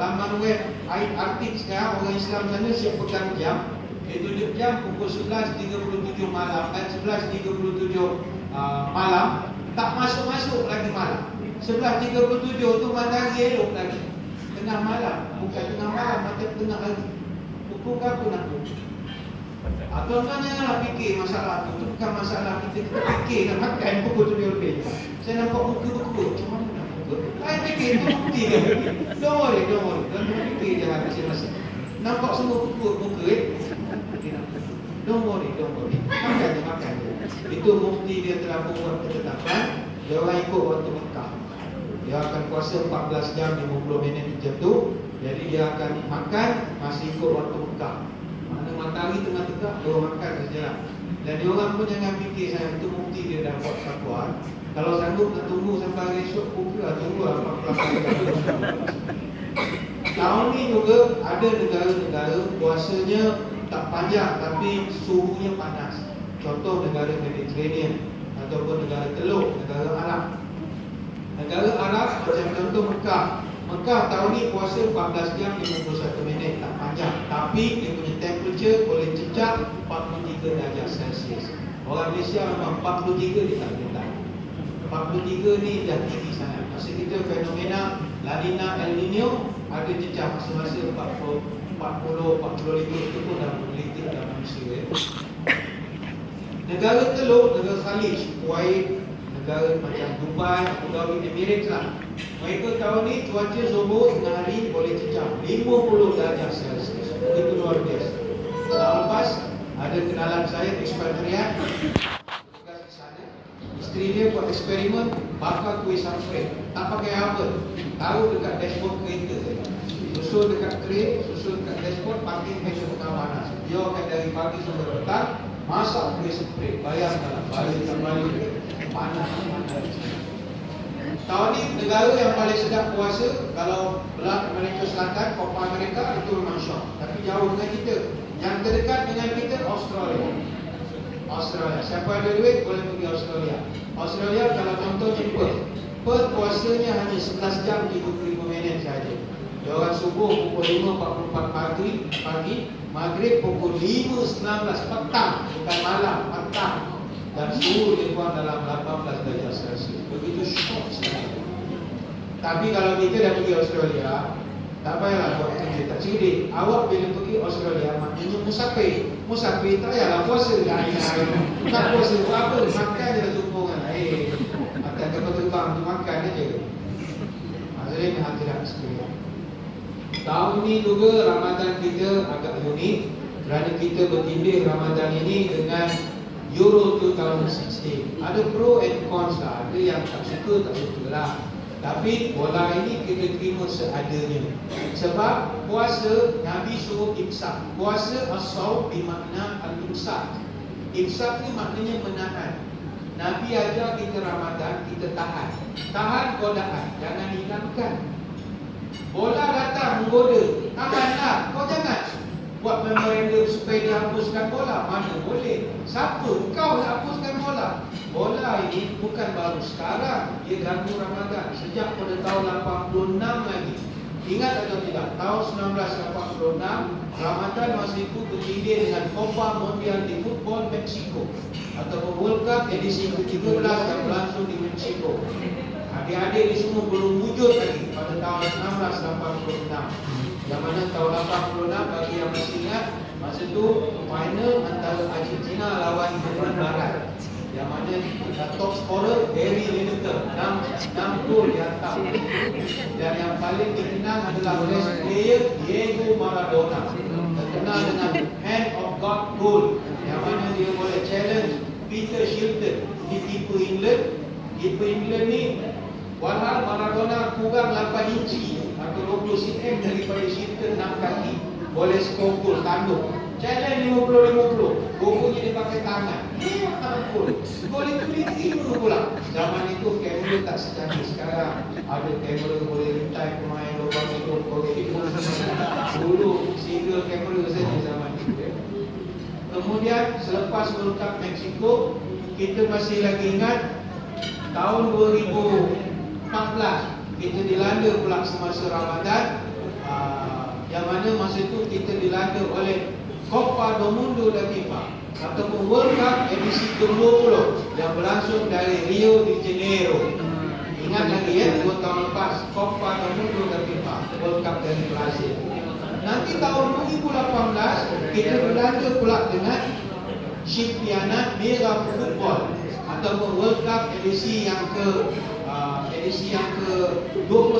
laman web artik sekarang orang Islam sana siap pegang jam. Dia tunjuk jam pukul 11.37 malam dan 11.37 uh, malam. Tak masuk-masuk lagi malam. 11.37 tu matahari elok lagi. Tengah malam. Bukan tengah malam mata tengah lagi. Pukul berapa nak pukul Ah, tuan-tuan janganlah fikir masalah tu. Itu bukan masalah kita, kita fikir nak makan pukul tujuh lebih. Saya nampak muka berkebut. Macam mana nak muka? Saya fikir itu bukti dia. Don't worry, don't worry. Tuan-tuan fikir je habis masa. Nampak semua berkebut muka eh. Don't worry, don't worry. Makan je, makan je. Itu mufti dia telah buat ketetapan. Dia orang ikut waktu Mekah. Dia akan puasa 14 jam 50 minit macam tu. Jadi dia akan makan masih ikut waktu Mekah. Mana matahari tengah tegak, dia orang makan saja. Dan dia orang pun jangan fikir saya itu mufti dia dah buat fatwa. Kalau sanggup nak tunggu sampai esok pun lah tunggu lah 14 jam. Tahun ni juga ada negara-negara puasanya tak panjang tapi suhunya panas. Contoh negara Mediterranean ataupun negara Teluk, negara Arab. Negara Arab macam contoh Mekah. Mekah tahun ni puasa 14 jam 51 minit tak panjang. Tapi dia punya temperature boleh cecah 43 darjah Celsius. Orang Malaysia memang 43 dia tak tahan. 43 ni dah tinggi sangat. Masa kita fenomena La Nina El Nino ada cecah masa-masa 40 40 45 itu pun dah melitik dalam manusia ya. Negara teluk, negara Khalij, Kuwait, negara macam Dubai, Abu Dhabi, Emirates lah. Mereka tahun ni cuaca zuhur tengah hari boleh cecah 50 darjah Celsius. Itu luar biasa. Tahun lepas ada kenalan saya di sana. Isteri dia buat eksperimen bakar kuih sampai tak pakai oven. Taruh dekat dashboard kereta saya. Susul dekat tray, susul dekat dashboard pakai meja tengah panas. Dia akan dari pagi sampai petang masak kuih sampai. Bayangkanlah balik kembali panas panas. Tahun ni negara yang paling sedap puasa kalau belah Amerika Selatan, Copa Amerika itu memang syok. Tapi jauh dengan kita. Yang terdekat dengan kita Australia. Australia. Siapa ada duit boleh pergi Australia. Australia kalau contohnya Perth. Puasanya hanya 11 jam 35 minit saja. Dia orang subuh pukul 5.44 pagi, pagi, maghrib pukul 5.19 petang, bukan malam, petang. Dan suhu dia buang dalam 18 darjah Celsius. Begitu syok sekali. Tapi kalau kita dah pergi Australia, tak payahlah buat kerja tak cerdik. Awak bila pergi Australia, maknanya musafir. Musafir tak payahlah puasa dah hari Tak puasa buat apa? Makan je lah tumpung kan. Eh, akan kapal terbang tu makan. Hadirin hadirat sekalian. Tahun ni juga Ramadan kita agak unik kerana kita bertindih Ramadan ini dengan Euro 2016. Ada pro and cons lah. Ada yang tak suka, tak suka lah. Tapi bola ini kita terima seadanya. Sebab puasa Nabi suruh imsak. Puasa asal bermakna al-imsak. Imsak ni maknanya menahan. Nabi ajar kita Ramadan, kita tahan. Tahan godaan, jangan hilangkan. Bola datang menggoda, tahanlah. Kau jangan buat memorandum supaya dia hapuskan bola. Mana boleh? Siapa? Kau nak hapuskan bola. Bola ini bukan baru sekarang. Dia ganggu Ramadan. Sejak pada tahun 86 lagi. Ingat atau tidak? Tahun 1986, Ramadan masih itu bertindih dengan Copa Mundial di Football Mexico. Atau World Cup edisi ke-13 yang berlangsung di Mexico. Adik-adik ini semua belum wujud lagi pada tahun 1986. Yang mana tahun 86 bagi yang masih ingat Masa tu final antara Argentina lawan Jerman Barat. Yang mana top scorer Gary Lineker. 6, 6 gol di atas. Dan yang paling dikenal adalah best player Diego Maradona. Terkenal dengan hand of God goal. Yang mana dia boleh challenge Peter Shilton di tipe England. Tipe England ni Walhal Maradona kurang 8 inci atau 20 cm daripada Shilton 6 kaki boleh skor gol tanduk. Challenge 50-50. Gol dia pakai tangan. Dia ampun. Gol itu diterima pula. Zaman itu kamera tak secanggih sekarang. Ada kamera boleh rentai pemain lubang itu. Dulu single kamera saja zaman itu. Ya. Kemudian selepas World Cup Mexico, kita masih lagi ingat tahun 2000 14 kita dilanda pula semasa Ramadan uh, yang mana masa itu kita dilanda oleh Copa do Mundo dan FIFA ataupun World Cup edisi ke-20 yang berlangsung dari Rio de Janeiro. Ingat lagi ya, dua tahun lepas Copa do Mundo dan FIFA World Cup dari Brazil. Nanti tahun 2018 kita dilanda pula dengan Shimpiana Mira Football ataupun World Cup edisi yang ke uh, edisi yang ke 20